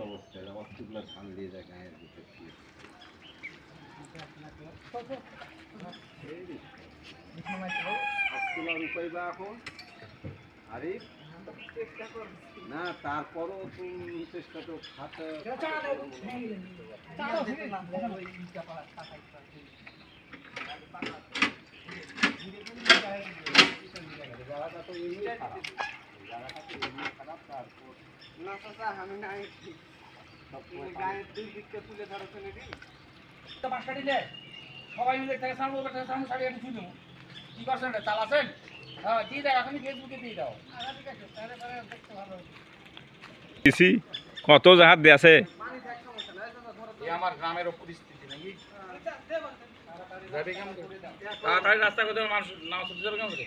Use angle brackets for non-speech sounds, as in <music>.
অবস্থা অস্ত্রগুলো ধান দিয়ে যায় গায়ের ভিতর দিয়ে। উপায় বা এখন? আরে না তারপরও তুমি চেষ্টা তো খাতা <laughs> জায়গাটা তো এমনি খারাপ জায়গাটা তো এমনি খারাপ তারপর না চাচা আমি নাই। গায়ের দুই দিকটা তুলে ধরেছেন এটি তো বাসটা দিলে সবাই মিলে থেকে সামনে ওপর থেকে সামনে সারিয়ে আমি ছুটে কি করছেন রে চাল আছেন? হ্যাঁ দিয়ে দাও এখনই ফেসবুকে দিয়ে দাও। কত জাহাজ দিয়ে। এই আমার গ্রামের পরিস্থিতি নাকি? আচ্ছা, তাড়াতাড়ি রাস্তা করে মানুষ কেমন করে?